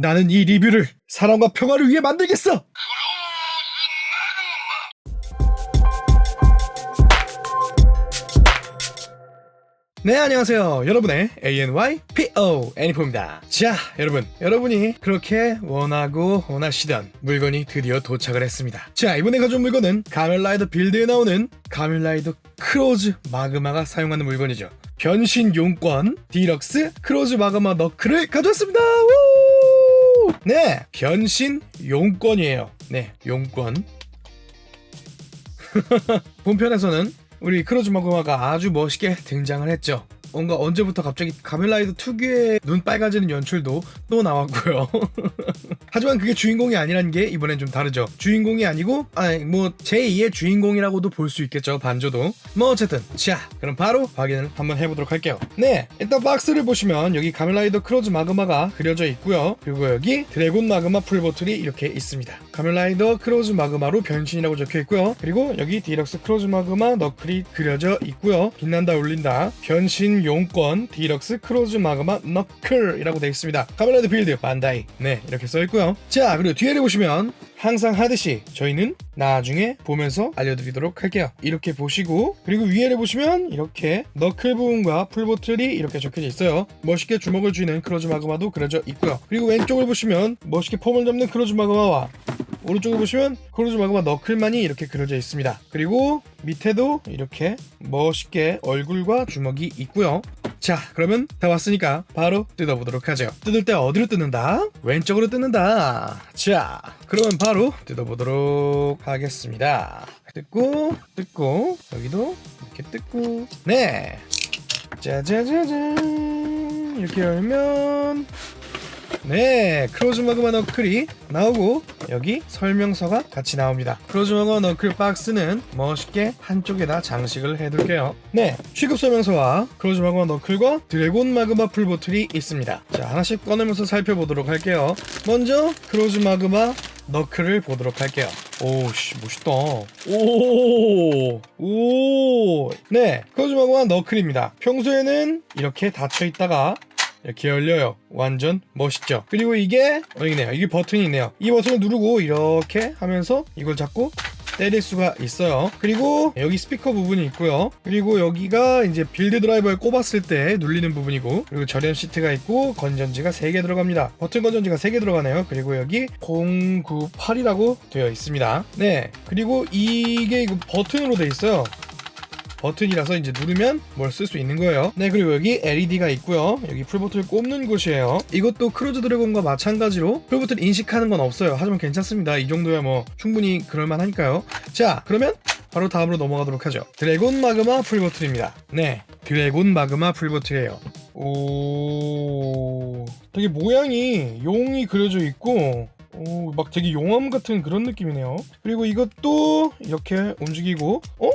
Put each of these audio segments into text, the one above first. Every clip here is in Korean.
나는 이 리뷰를 사랑과 평화를 위해 만들겠어. 네 안녕하세요. 여러분의 ANYPO 애니포입니다. 자 여러분 여러분이 그렇게 원하고 원하시던 물건이 드디어 도착을 했습니다. 자 이번에 가져온 물건은 가멜라이더 빌드에 나오는 가멜라이더 크로즈 마그마가 사용하는 물건이죠. 변신 용권 디럭스 크로즈 마그마 너클을 가져왔습니다. 우! 네 변신 용권이에요 네 용권 본편에서는 우리 크로즈 마그마가 아주 멋있게 등장을 했죠. 뭔가 언제부터 갑자기 가멜라이더 특유의 눈 빨개지는 연출도 또 나왔고요. 하지만 그게 주인공이 아니라는 게 이번엔 좀 다르죠. 주인공이 아니고 아니 뭐 제2의 주인공이라고도 볼 수 있겠죠. 반조도. 뭐 어쨌든 자 그럼 바로 확인을 한번 해보도록 할게요. 네 일단 박스를 보시면 여기 가멜라이더 크로즈 마그마가 그려져 있고요. 그리고 여기 드래곤 마그마 풀보틀이 이렇게 있습니다. 가멜라이더 크로즈 마그마로 변신이라고 적혀 있고요. 그리고 여기 디럭스 크로즈 마그마 너클이 그려져 있고요. 빛난다 울린다 변신 용권 디럭스 크로즈 마그마 너클이라고 되어 있습니다. 가멜라이더 빌드 반다이 네 이렇게 써 있고요. 자 그리고 뒤에를 보시면 항상 하듯이 저희는 나중에 보면서 알려드리도록 할게요. 이렇게 보시고 그리고 위에를 보시면 이렇게 너클 부분과 풀보틀이 이렇게 적혀져 있어요. 멋있게 주먹을 쥐는 크로즈 마그마도 그려져 있고요. 그리고 왼쪽을 보시면 멋있게 폼을 잡는 크로즈 마그마와 오른쪽을 보시면 크로즈 마그마 너클만이 이렇게 그려져 있습니다. 그리고 밑에도 이렇게 멋있게 얼굴과 주먹이 있고요. 자, 그러면 다 왔으니까 바로 뜯어보도록 하죠. 뜯을 때 어디로 뜯는다? 왼쪽으로 뜯는다. 자, 그러면 바로 뜯어보도록 하겠습니다. 뜯고, 뜯고, 여기도 이렇게 뜯고, 네. 짜자자잔. 이렇게 열면, 네, 크로즈 마그마 너클이 나오고 여기 설명서가 같이 나옵니다. 크로즈 마그마 너클 박스는 멋있게 한쪽에다 장식을 해둘게요. 네, 취급 설명서와 크로즈 마그마 너클과 드래곤 마그마 풀보틀이 있습니다. 자, 하나씩 꺼내면서 살펴보도록 할게요. 먼저 크로즈 마그마 너클을 보도록 할게요. 오씨 멋있다. 오, 오, 네, 크로즈 마그마 너클입니다. 평소에는 이렇게 닫혀 있다가 이렇게 열려요. 완전 멋있죠. 그리고 이게 어, 여기네요. 이게 버튼이 있네요. 이 버튼을 누르고 이렇게 하면서 이걸 잡고 때릴 수가 있어요. 그리고 여기 스피커 부분이 있고요. 그리고 여기가 이제 빌드 드라이버에 꼽았을 때 눌리는 부분이고 그리고 절연 시트가 있고 건전지가 3개 들어갑니다. 버튼 건전지가 3개 들어가네요. 그리고 여기 098이라고 되어 있습니다. 네. 그리고 이게 이거 버튼으로 되어 있어요. 버튼이라서 이제 누르면 뭘 쓸 수 있는 거예요. 네, 그리고 여기 LED가 있고요. 여기 풀보트를 꼽는 곳이에요. 이것도 크루즈 드래곤과 마찬가지로 풀보트를 인식하는 건 없어요. 하지만 괜찮습니다. 이 정도야 뭐 충분히 그럴만하니까요. 자, 그러면 바로 다음으로 넘어가도록 하죠. 드래곤 마그마 풀보틀입니다. 네, 드래곤 마그마 풀보틀이에요. 오, 되게 모양이 용이 그려져 있고 오, 막 되게 용암 같은 그런 느낌이네요. 그리고 이것도 이렇게 움직이고, 어?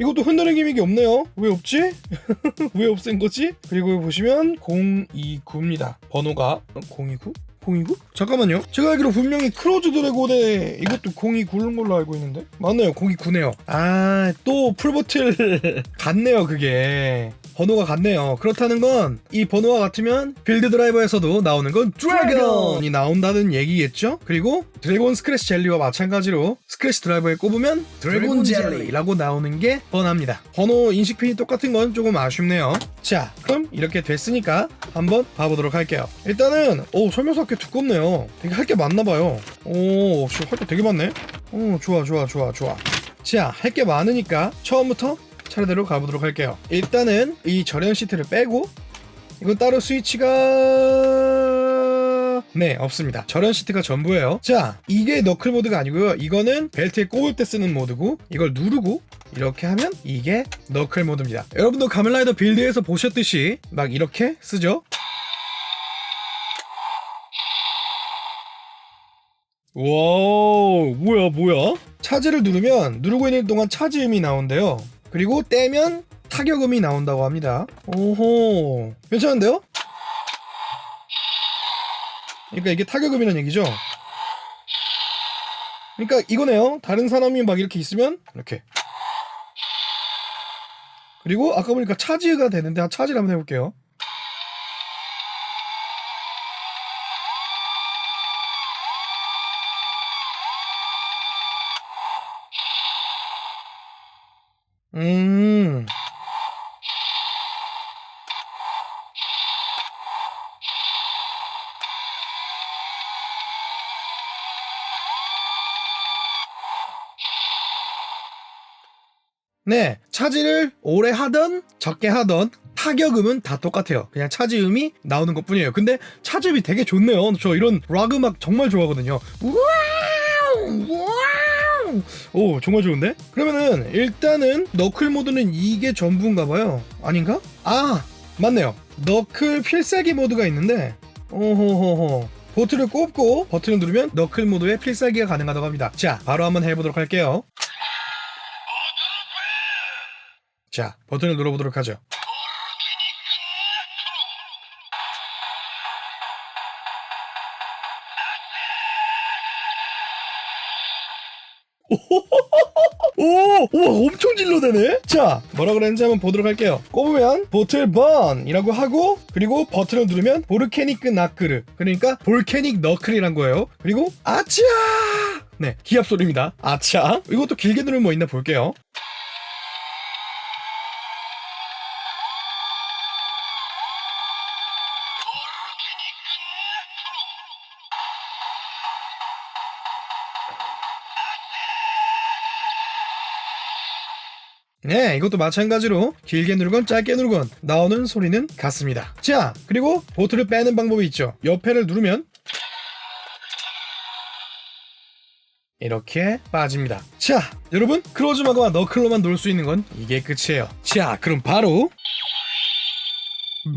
이것도 흔드는 기믹이 없네요. 왜 없지? 왜 없앤 거지? 그리고 보시면 029입니다. 번호가 029? 029? 잠깐만요. 제가 알기로 분명히 크로즈 드래곤에 이것도 029인 걸로 알고 있는데 맞네요. 029네요. 아 또 풀보틀 같네요. 그게. 번호가 같네요. 그렇다는 건 이 번호와 같으면 빌드 드라이버에서도 나오는 건 드래곤이 나온다는 얘기겠죠? 그리고 드래곤 스크래치 젤리와 마찬가지로 스크래치 드라이버에 꼽으면 드래곤 젤리라고 나오는 게 뻔합니다. 번호 인식핀이 똑같은 건 조금 아쉽네요. 자, 그럼 이렇게 됐으니까 한번 봐보도록 할게요. 일단은 오 설명서 꽤 두껍네요. 되게 할 게 많나 봐요. 오, 할게 되게 많네. 오, 좋아, 좋아, 좋아, 좋아. 자, 할 게 많으니까 처음부터 차례대로 가보도록 할게요. 일단은 이 절연 시트를 빼고 이건 따로 스위치가 네 없습니다. 절연 시트가 전부예요. 자 이게 너클 모드가 아니고요. 이거는 벨트에 꼽을 때 쓰는 모드고 이걸 누르고 이렇게 하면 이게 너클 모드입니다. 여러분도 가멜라이더 빌드에서 보셨듯이 막 이렇게 쓰죠. 와우 뭐야 뭐야? 차지를 누르면 누르고 있는 동안 차지음이 나온대요. 그리고 떼면 타격음이 나온다고 합니다. 오호. 괜찮은데요? 그러니까 이게 타격음이라는 얘기죠? 그러니까 이거네요. 다른 사람이 막 이렇게 있으면 이렇게. 그리고 아까 보니까 차지가 되는데 차지를 한번 해볼게요 음. 네, 차지를 오래 하던 적게 하던 타격음은 다 똑같아요. 그냥 차지음이 나오는 것 뿐이에요. 근데 차지음이 되게 좋네요. 저 이런 락 음악 정말 좋아하거든요. 우와우! 우와우! 오, 정말 좋은데? 그러면은 일단은 너클 모드는 이게 전부인가 봐요. 아닌가? 아, 맞네요. 너클 필살기 모드가 있는데 오호호호. 보트를 꼽고 버튼을 누르면 너클 모드의 필살기가 가능하다고 합니다. 자, 바로 한번 해보도록 할게요. 자, 버튼을 눌러보도록 하죠. 오, 오, 엄청 질러대네. 자, 뭐라 그랬는지 한번 보도록 할게요. 꼽으면 보틀 번이라고 하고 그리고 버튼을 누르면 보르케니크 나크르 그러니까 볼케닉 너클이란 거예요. 그리고 아차! 네, 기합 소리입니다. 아차. 이것도 길게 누르면 뭐 있나 볼게요. 네, 이것도 마찬가지로 길게 누르건 짧게 누르건 나오는 소리는 같습니다. 자, 그리고 보트를 빼는 방법이 있죠. 옆에를 누르면 이렇게 빠집니다. 자, 여러분 크로즈마그와 너클로만 놀 수 있는 건 이게 끝이에요. 자, 그럼 바로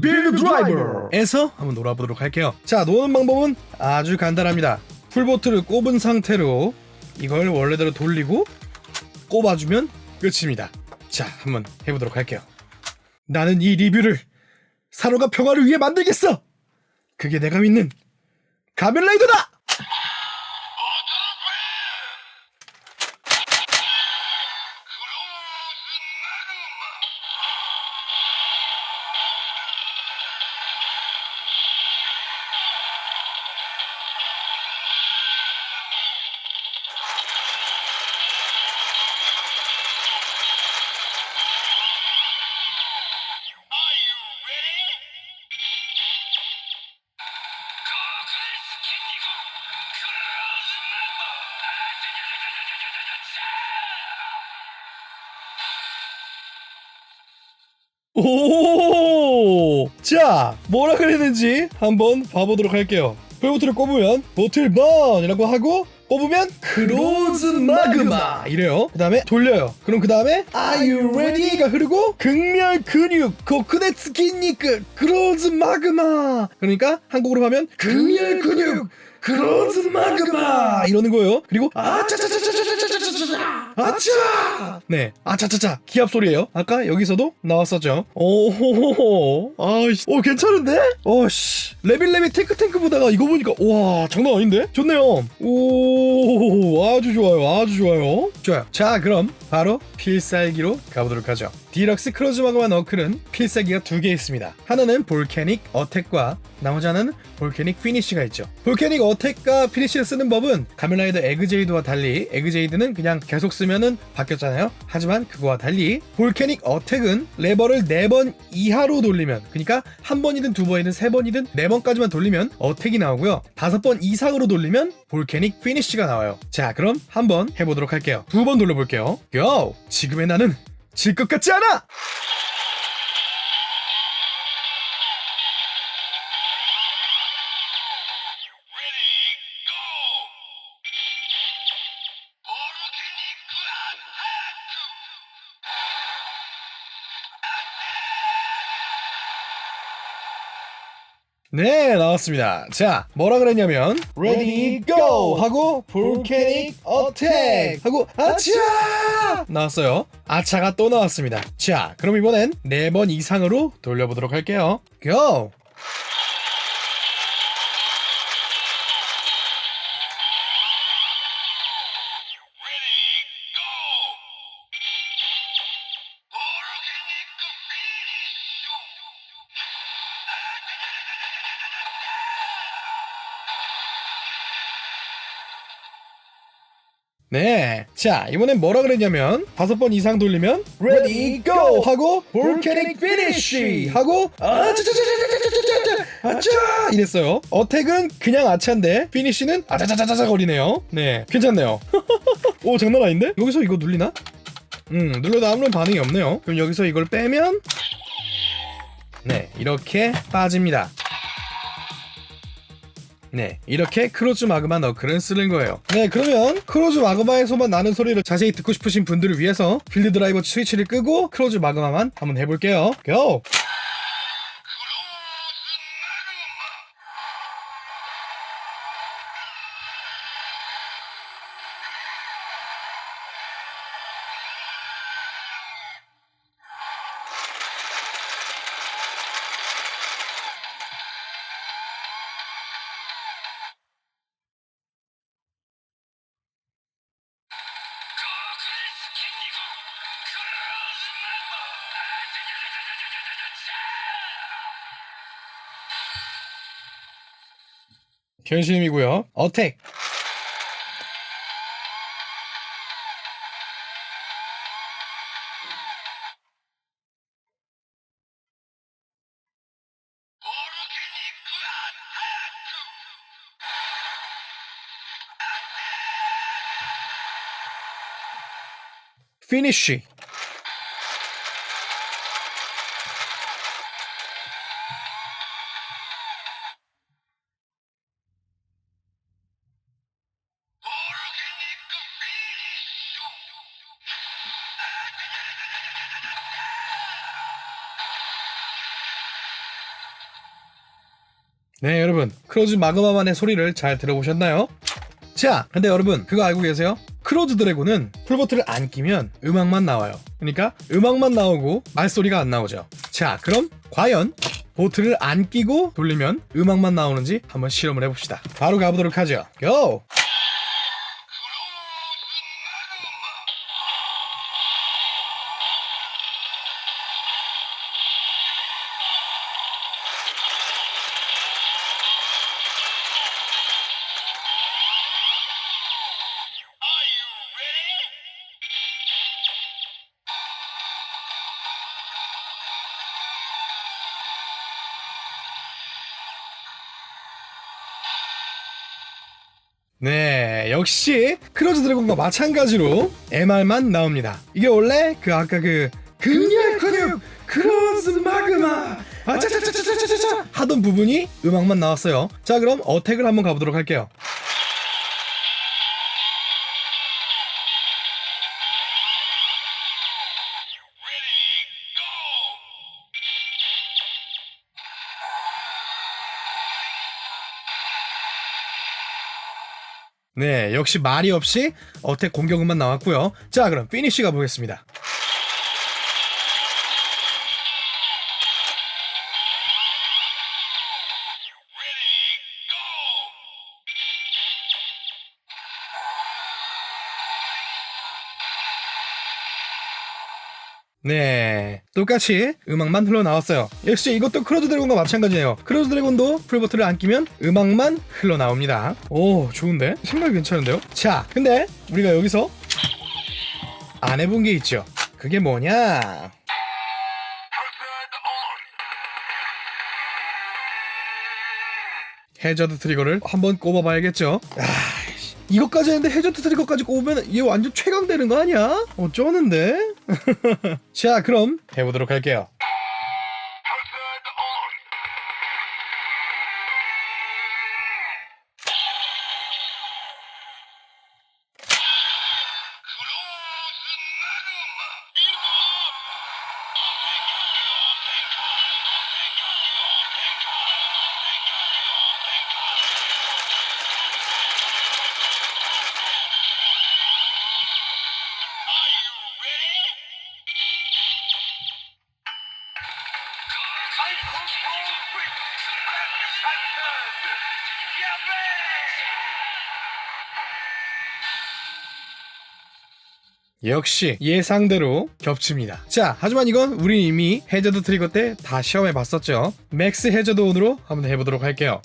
빌드 드라이버에서 한번 놀아보도록 할게요. 자, 노는 방법은 아주 간단합니다. 풀보트를 꼽은 상태로 이걸 원래대로 돌리고 꼽아주면 끝입니다. 자, 한번 해보도록 할게요. 나는 이 리뷰를 사로가 평화를 위해 만들겠어. 그게 내가 믿는 가면라이더다. 오! 자, 뭐라 그랬는지 한번 봐보도록 할게요. 풀보트를 꼽으면 보틀번이라고 하고 꼽으면 크로즈 마그마 이래요. 그 다음에 돌려요. 그럼 그 다음에 Are you ready가 흐르고 극렬 근육 코크네츠筋肉 크로즈 마그마 그러니까 한국어로 하면 극렬 근육 크로즈 마그마 이러는 거예요. 그리고 아차차차차 차차차차차 아차 네 아차차차 기합 소리예요. 아까 여기서도 나왔었죠. 오호호호 아이씨 오 괜찮은데? 어씨 레빌레비 탱크 탱크 보다가 이거 보니까 와 장난 아닌데? 좋네요. 오 아주 좋아요 아주 좋아요. 좋아요. 자 그럼 바로 필살기로 가보도록 하죠. 디럭스 크로즈 마그마 너클은 필살기가 두 개 있습니다. 하나는 볼케닉 어택과 나머지 하나는 볼케닉 피니쉬가 있죠. 볼케닉 어택과 피니쉬를 쓰는 법은 가면라이더 에그제이드와 달리 에그제이드는 그냥 계속 쓰면은 바뀌었잖아요. 하지만 그거와 달리 볼케닉 어택은 레버를 4번 이하로 돌리면 그러니까 한 번이든 두 번이든 세 번이든 네 번까지만 돌리면 어택이 나오고요. 다섯 번 이상으로 돌리면 볼케닉 피니쉬가 나와요. 자, 그럼 한번 해보도록 할게요. 두 번 돌려볼게요. 고! 지금의 나는 질 것 같지 않아! 네 나왔습니다. 자 뭐라 그랬냐면 Ready 하고 Volcanic 하고 아차! 나왔어요. 아차가 또 나왔습니다. 자 그럼 이번엔 4번 이상으로 돌려보도록 할게요. Go 네. 자, 이번엔 뭐라 그랬냐면 다섯 번 이상 돌리면 ready go 하고 volcanic finish 하고 아차차차차차차차차 아차 이랬어요. 어택은 그냥 아차인데 피니쉬는 아차차차차 거리네요. 네. 괜찮네요. 오, 장난 아닌데? 여기서 이거 눌리나? 음, 눌러도 아무런 반응이 없네요. 그럼 여기서 이걸 빼면 네, 이렇게 빠집니다. 네, 이렇게 크로즈 마그마 너클은 쓰는 거예요. 네, 그러면 크로즈 마그마에서만 나는 소리를 자세히 듣고 싶으신 분들을 위해서 필드 드라이버 스위치를 끄고 크로즈 마그마만 한번 해볼게요. 고! 현실임이고요. 어택. 피니쉬. 네, 여러분. 크로즈 마그마만의 소리를 잘 들어보셨나요? 자, 근데 여러분, 그거 알고 계세요? 크로즈 드래곤은 풀버튼을 안 끼면 음악만 나와요. 그러니까 음악만 나오고 말소리가 안 나오죠. 자, 그럼 과연 보트를 안 끼고 돌리면 음악만 나오는지 한번 실험을 해봅시다. 바로 가보도록 하죠. 고! 네, 역시 크로즈 드래곤과 마찬가지로 MR만 나옵니다. 이게 원래 그 아까 그 근력 근육 크로즈 마그마 아차차차차차차차 하던 부분이 음악만 나왔어요. 자, 그럼 어택을 한번 가보도록 할게요. 네, 역시 말이 없이 어택 공격음만 나왔고요. 자, 그럼 피니쉬 가보겠습니다. 네, 똑같이 음악만 흘러나왔어요. 역시 이것도 크로즈 드래곤과 마찬가지네요. 크로즈 드래곤도 풀버튼을 안 끼면 음악만 흘러나옵니다. 오, 좋은데? 생각이 괜찮은데요? 자, 근데 우리가 여기서 안 해본 게 있죠. 그게 뭐냐? 해저드 트리거를 한번 꼽아봐야겠죠. 아이씨, 이것까지 했는데 해저드 트리거까지 꼽으면 얘 완전 최강 되는 거 아니야? 어쩌는데? 자, 그럼 해보도록 할게요. 역시 예상대로 겹칩니다. 자, 하지만 이건 우리 이미 해저드 트리거 때 다 시험해 봤었죠. 맥스 해저드 온으로 한번 해보도록 할게요.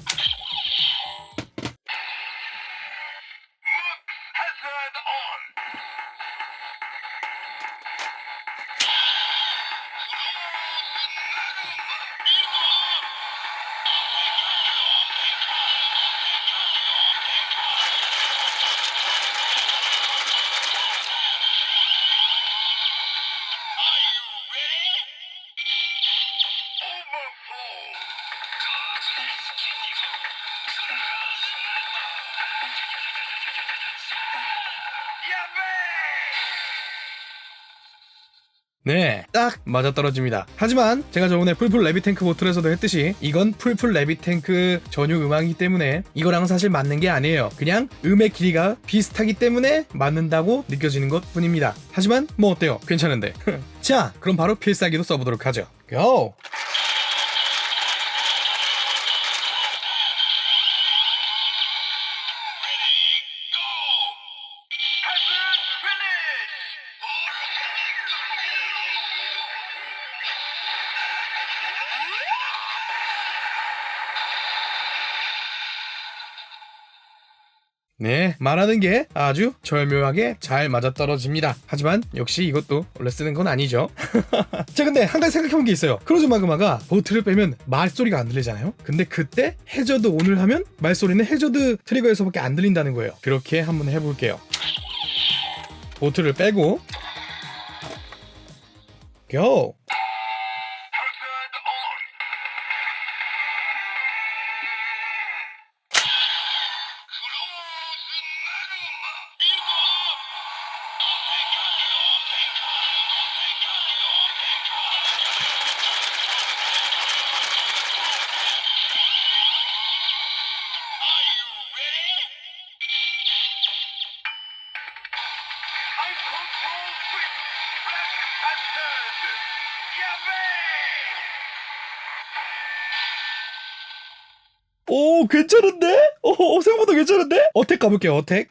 딱 맞아 떨어집니다. 하지만 제가 저번에 풀풀 레비탱크 보틀에서도 했듯이 이건 풀풀 레비탱크 전용 음악이기 때문에 이거랑은 사실 맞는 게 아니에요. 그냥 음의 길이가 비슷하기 때문에 맞는다고 느껴지는 것 뿐입니다. 하지만 뭐 어때요? 괜찮은데. 자, 그럼 바로 필살기도 써보도록 하죠. 고! 네, 말하는 게 아주 절묘하게 잘 맞아떨어집니다. 하지만 역시 이것도 원래 쓰는 건 아니죠. 자, 근데 한 가지 생각해본 게 있어요. 크로즈 마그마가 보트를 빼면 말소리가 안 들리잖아요. 근데 그때 해저드 온을 하면 말소리는 해저드 트리거에서밖에 안 들린다는 거예요. 그렇게 한번 해볼게요. 보트를 빼고 고! 괜찮은데? 오 생각보다 괜찮은데? 어택 가볼게요 어택!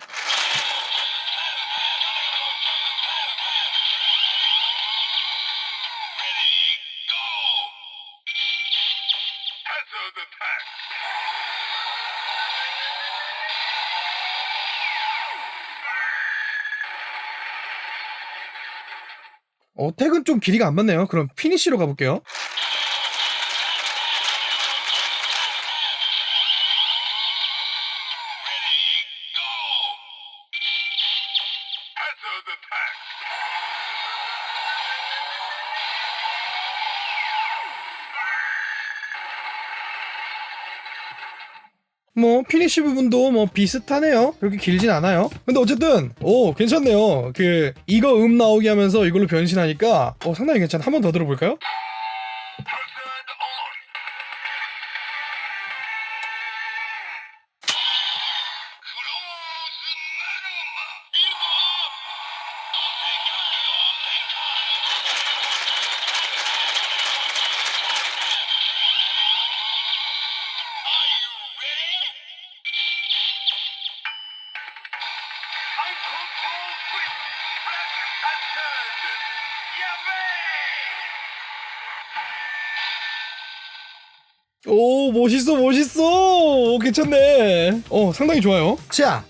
어택은 좀 길이가 안 맞네요 그럼 피니쉬로 가볼게요 뭐 피니쉬 부분도 뭐 비슷하네요. 그렇게 길진 않아요. 근데 어쨌든 오 괜찮네요. 그 이거 음 나오게 하면서 이걸로 변신하니까 어 상당히 괜찮아 한 번 더 들어볼까요? 오 멋있어 멋있어. 오, 괜찮네. 어 상당히 좋아요. 자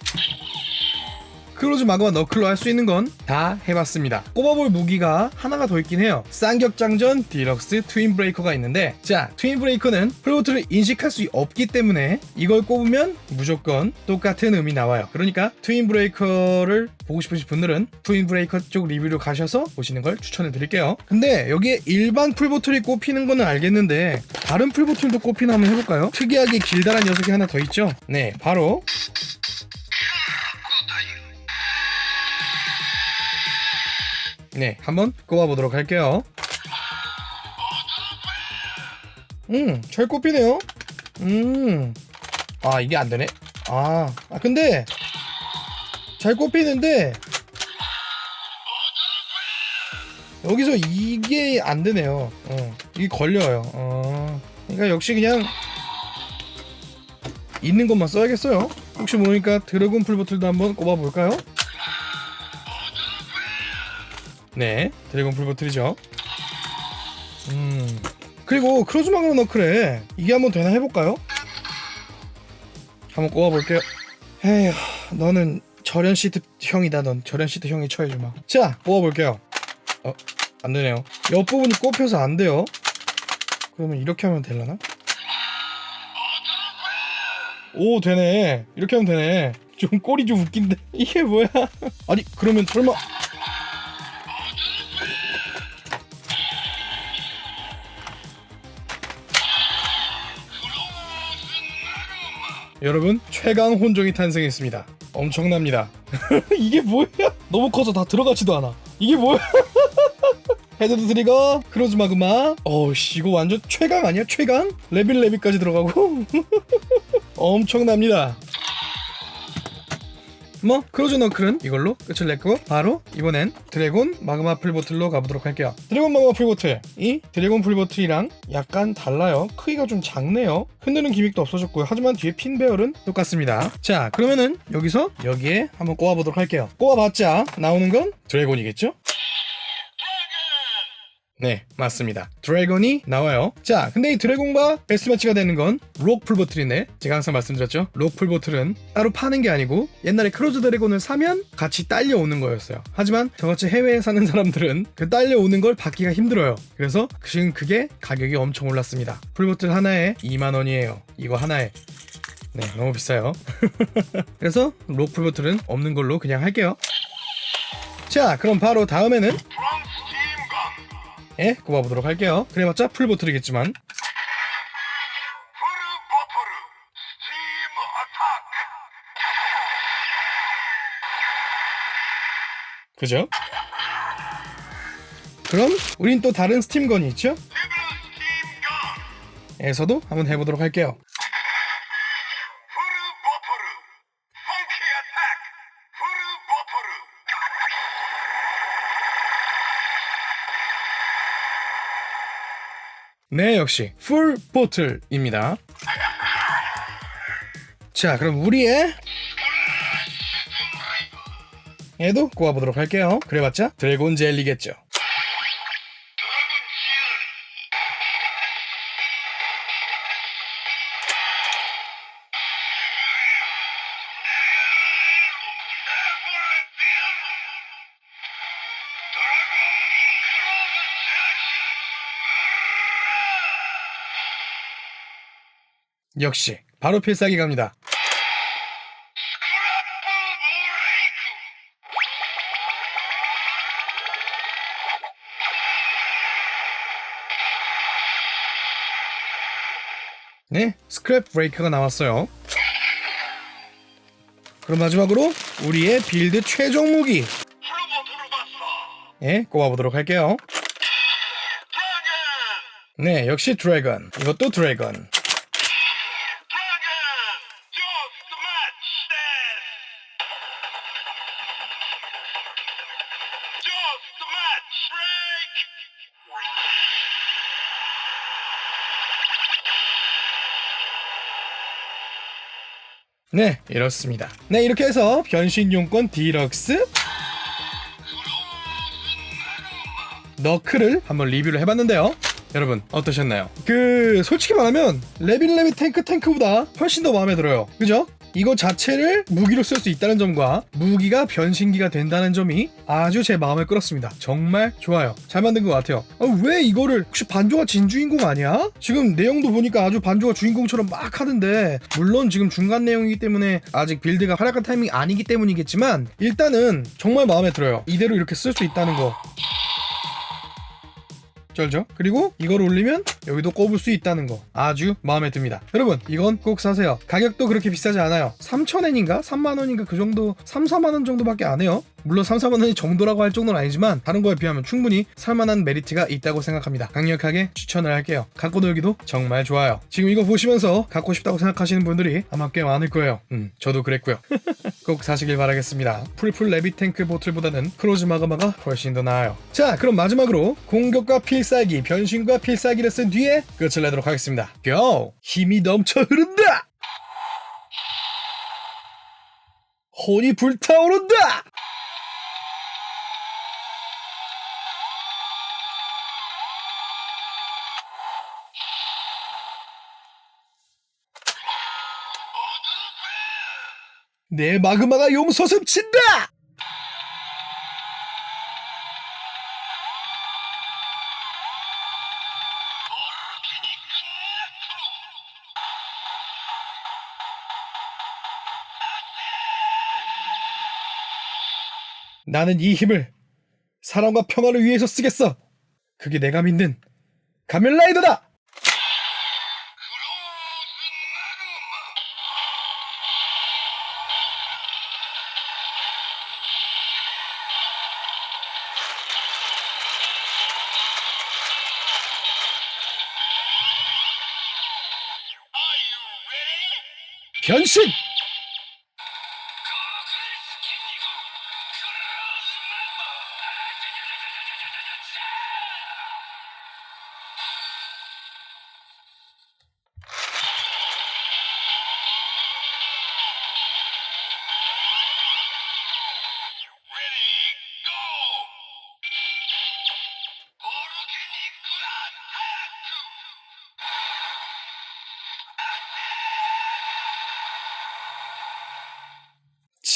크로즈 마그와 너클로 할 수 있는 건 다 해봤습니다. 꼽아볼 무기가 하나가 더 있긴 해요. 쌍격장전 디럭스 트윈 브레이커가 있는데 자 트윈 브레이커는 플로트를 인식할 수 없기 때문에 이걸 꼽으면 무조건 똑같은 음이 나와요. 그러니까 트윈 브레이커를 보고 싶으신 분들은 트윈 브레이커 쪽 리뷰로 가셔서 보시는 걸 추천해 드릴게요. 근데 여기에 일반 풀보틀이 꼽히는 거는 알겠는데 다른 풀보틀도 꼽히나 한번 해볼까요? 특이하게 길다란 녀석이 하나 더 있죠? 네 바로 네, 한번 꼽아보도록 할게요. 음, 잘 꼽히네요. 음, 아, 이게 안 되네. 아, 아 근데, 잘 꼽히는데, 여기서 이게 안 되네요. 어, 이게 걸려요. 어, 그러니까 역시 그냥, 있는 것만 써야겠어요. 혹시 모르니까 드래곤 풀보틀도 한번 꼽아볼까요? 네, 드래곤 풀버틀이죠. 음. 그리고 크로즈 마그로 너클에 이게 한번 되나 해볼까요? 한번 꼽아볼게요. 에휴, 너는 절연 시트 형이다. 넌 절연 시트 형이 쳐해주마. 자, 꼽아볼게요. 어, 안 되네요. 옆부분이 꼽혀서 안 돼요. 그러면 이렇게 하면 되려나? 오, 되네. 이렇게 하면 되네. 좀 꼴이 좀 웃긴데. 이게 뭐야? 아니, 그러면 설마. 여러분 최강 혼종이 탄생했습니다. 엄청납니다. 이게 뭐야? 너무 커서 다 들어가지도 않아. 이게 뭐야? 헤드드 트리거 크로즈 마그마 어씨 이거 완전 최강 아니야 최강 레빌 레비까지 들어가고 엄청납니다 뭐? 크로즈 너클은 이걸로 끝을 냈고 바로 이번엔 드래곤 마그마 풀보틀로 가보도록 할게요. 드래곤 마그마 풀보틀. 이 드래곤 풀보틀이랑 약간 달라요. 크기가 좀 작네요. 흔드는 기믹도 없어졌고요. 하지만 뒤에 핀 배열은 똑같습니다. 자 그러면은 여기서 여기에 한번 꼽아보도록 할게요. 꼽아봤자 나오는 건 드래곤이겠죠? 네, 맞습니다. 드래곤이 나와요. 자, 근데 이 드래곤과 베스트 매치가 되는 건 록 풀보틀이네. 제가 항상 말씀드렸죠. 록 풀보틀은 따로 파는 게 아니고 옛날에 크로즈 드래곤을 사면 같이 딸려오는 거였어요. 하지만 저같이 해외에 사는 사람들은 그 딸려오는 걸 받기가 힘들어요. 그래서 지금 그게 가격이 엄청 올랐습니다. 풀보틀 하나에 2만 원이에요. 이거 하나에. 네, 너무 비싸요. 그래서 록 풀보틀은 없는 걸로 그냥 할게요. 자, 그럼 바로 다음에는. 예, 꼽아보도록 할게요. 그래봤자 풀보틀이겠지만. 그죠? 그럼 우린 또 다른 스팀건이 있죠? 에서도 한번 해보도록 할게요. 네, 역시 풀 보틀입니다. 자, 그럼 우리의 얘도 꼽아보도록 할게요. 그래봤자 드래곤 젤리겠죠. 역시 바로 필살기 갑니다. 네, 스크랩 브레이크가 나왔어요. 그럼 마지막으로 우리의 빌드 최종 무기. 예, 꼽아보도록 할게요. 네, 역시 드래곤. 이것도 드래곤. 네, 이렇습니다. 네, 이렇게 해서 변신 용권 디럭스 너클을 한번 리뷰를 해봤는데요. 여러분 어떠셨나요? 그 솔직히 말하면 레빈 레비 탱크 탱크보다 훨씬 더 마음에 들어요. 그죠? 이거 자체를 무기로 쓸 수 있다는 점과 무기가 변신기가 된다는 점이 아주 제 마음을 끌었습니다. 정말 좋아요. 잘 만든 것 같아요. 아, 왜 이거를 혹시 반조가 진주인공 아니야? 지금 내용도 보니까 아주 반조가 주인공처럼 막 하던데 물론 지금 중간 내용이기 때문에 아직 빌드가 활약한 타이밍이 아니기 때문이겠지만 일단은 정말 마음에 들어요. 이대로 이렇게 쓸 수 있다는 거. 쩔죠? 그리고 이걸 올리면 여기도 꼽을 수 있다는 거 아주 마음에 듭니다. 여러분 이건 꼭 사세요. 가격도 그렇게 비싸지 않아요. 3,000엔인가 3만원인가 그 정도 3, 4만원 정도밖에 안 해요. 물론 3, 4만 원이 정도라고 할 정도는 아니지만 다른 거에 비하면 충분히 살만한 메리트가 있다고 생각합니다. 강력하게 추천을 할게요. 갖고 놀기도 정말 좋아요. 지금 이거 보시면서 갖고 싶다고 생각하시는 분들이 아마 꽤 많을 거예요. 음 저도 그랬고요. 꼭 사시길 바라겠습니다. 풀풀 레비탱크 보틀보다는 크로즈 마그마가 훨씬 더 나아요. 자, 그럼 마지막으로 공격과 필살기, 변신과 필살기를 쓴 뒤에 끝을 내도록 하겠습니다. 고! 힘이 넘쳐 흐른다! 혼이 불타오른다! 내 마그마가 용서슴친다! 나는 이 힘을 사랑과 평화를 위해서 쓰겠어. 그게 내가 믿는 가멜라이더다.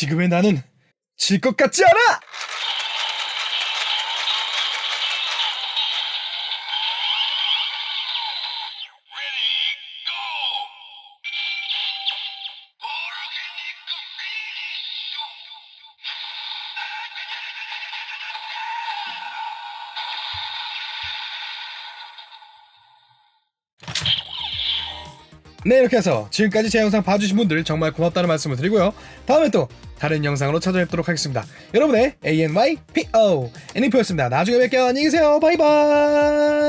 지금의 나는 질 것 같지 않아! 네 이렇게 해서 지금까지 제 영상 봐주신 분들 정말 고맙다는 말씀을 드리고요. 다음에 또 다른 영상으로 찾아뵙도록 하겠습니다. 여러분의 ANYPO 애니표였습니다. 나중에 뵐게요. 안녕히 계세요. 바이바이